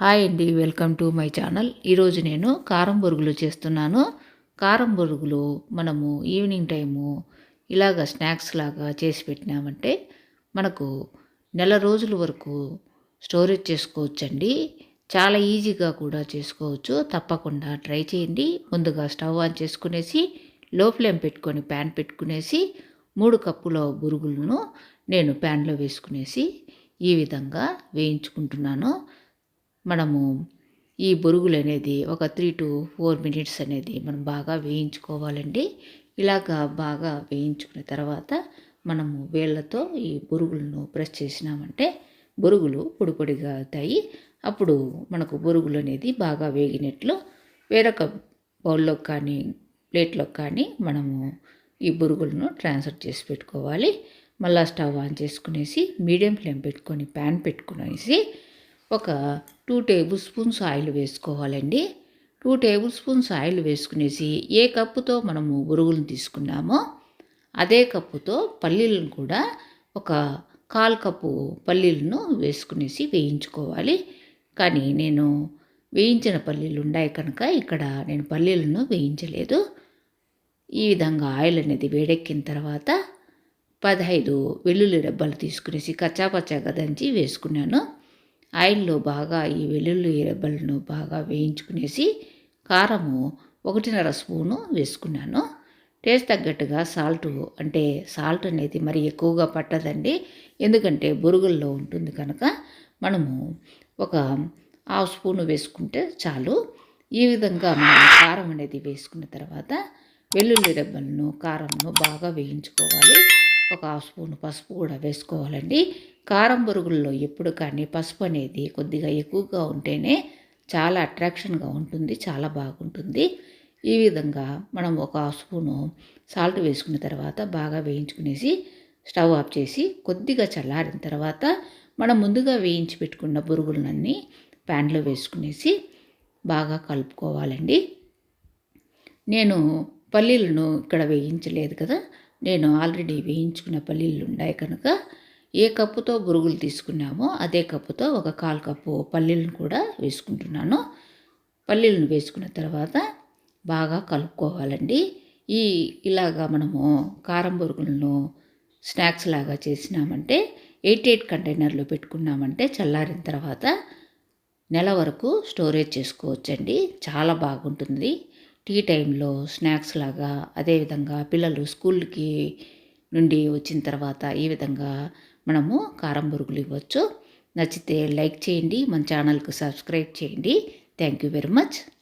Hi అండి welcome to my channel. ఈరోజు నేను కారం బొరుగులు చేస్తున్నాను. కారం బొరుగులు మనము ఈవినింగ్ టైము ఇలాగ స్నాక్స్ లాగా చేసి పెట్టినామంటే మనకు నెల రోజుల వరకు స్టోరేజ్ చేసుకోవచ్చండి. చాలా ఈజీగా కూడా చేసుకోవచ్చు. తప్పకుండా ట్రై చేయండి. ముందుగా స్టవ్ ఆన్ చేసుకునేసి లో ఫ్లేమ్ పెట్టుకొని ప్యాన్ పెట్టుకునేసి మూడు కప్పుల బురుగులను నేను ప్యాన్లో వేసుకునేసి ఈ విధంగా వేయించుకుంటున్నాను. మనము ఈ బొరుగులు అనేది ఒక త్రీ టు ఫోర్ మినిట్స్ అనేది మనం బాగా వేయించుకోవాలండి. ఇలాగా బాగా వేయించుకున్న తర్వాత మనము వేళ్ళతో ఈ బొరుగులను ప్రెస్ చేసినామంటే బొరుగులు పొడి పొడిగా అవుతాయి. అప్పుడు మనకు బొరుగులు అనేది బాగా వేగినట్లు వేరొక బౌల్లో కానీ ప్లేట్లో కానీ మనము ఈ బొరుగులను ట్రాన్స్ఫర్ చేసి పెట్టుకోవాలి. మళ్ళీ స్టవ్ ఆన్ చేసుకునేసి మీడియం ఫ్లేమ్ పెట్టుకొని ప్యాన్ పెట్టుకునేసి ఒక టూ టేబుల్ స్పూన్స్ ఆయిల్ వేసుకోవాలండి. టూ టేబుల్ స్పూన్స్ ఆయిల్ వేసుకునేసి ఏ కప్పుతో మనము బురుగులను తీసుకున్నామో అదే కప్పుతో పల్లీలను కూడా ఒక కాల్ కప్పు పల్లీలను వేసుకునేసి వేయించుకోవాలి. కానీ నేను వేయించిన పల్లీలు ఉన్నాయి కనుక ఇక్కడ నేను పల్లీలను వేయించలేదు. ఈ విధంగా ఆయిల్ అనేది వేడెక్కిన తర్వాత పదహైదు వెల్లుల్లి డబ్బాలు తీసుకునేసి కచ్చాపచ్చాగా దంచి వేసుకున్నాను. ఆయిల్లో బాగా ఈ వెల్లుల్లి రెబ్బలను బాగా వేయించుకునేసి కారము ఒకటిన్నర స్పూను వేసుకున్నాను. టేస్ట్ తగ్గట్టుగా సాల్ట్ అంటే సాల్ట్ అనేది మరి ఎక్కువగా పట్టదండి. ఎందుకంటే బురుగుల్లో ఉంటుంది కనుక మనము ఒక హాఫ్ స్పూను వేసుకుంటే చాలు. ఈ విధంగా మనం కారం అనేది వేసుకున్న తర్వాత వెల్లుల్లి రెబ్బలను కారంను బాగా వేయించుకోవాలి. ఒక హాఫ్ స్పూన్ పసుపు కూడా వేసుకోవాలండి. కారం బొరుగుల్లో ఎప్పుడు కానీ పసుపు అనేది కొద్దిగా ఎక్కువగా ఉంటేనే చాలా అట్రాక్షన్గా ఉంటుంది చాలా బాగుంటుంది. ఈ విధంగా మనం ఒక స్పూను సాల్ట్ వేసుకున్న తర్వాత బాగా వేయించుకునేసి స్టవ్ ఆఫ్ చేసి కొద్దిగా చల్లారిన తర్వాత మనం ముందుగా వేయించి పెట్టుకున్న బురుగులన్నీ ప్యాన్లో వేసుకునేసి బాగా కలుపుకోవాలండి. నేను పల్లీలను ఇక్కడ వేయించలేదు కదా నేను ఆల్రెడీ వేయించుకున్న పల్లీలు ఉన్నాయి కనుక ఏ కప్పుతో బురుగులు తీసుకున్నామో అదే కప్పుతో ఒక కాలు కప్పు పల్లీలను కూడా వేసుకుంటున్నాను. పల్లీలను వేసుకున్న తర్వాత బాగా కలుపుకోవాలండి. ఈ ఇలాగా మనము కారం బొరుగులను స్నాక్స్ లాగా చేసినామంటే ఎయిట్ ఎయిట్ కంటైనర్లో పెట్టుకున్నామంటే చల్లారిన తర్వాత నెల వరకు స్టోరేజ్ చేసుకోవచ్చండి. చాలా బాగుంటుంది. టీ టైంలో స్నాక్స్ లాగా అదేవిధంగా పిల్లలు స్కూల్కి నుండి వచ్చిన తర్వాత ఈ విధంగా మనము కారం బురుగులు ఇవ్వచ్చు. నచ్చితే లైక్ చేయండి మన ఛానల్కి సబ్స్క్రైబ్ చేయండి. Thank you very much.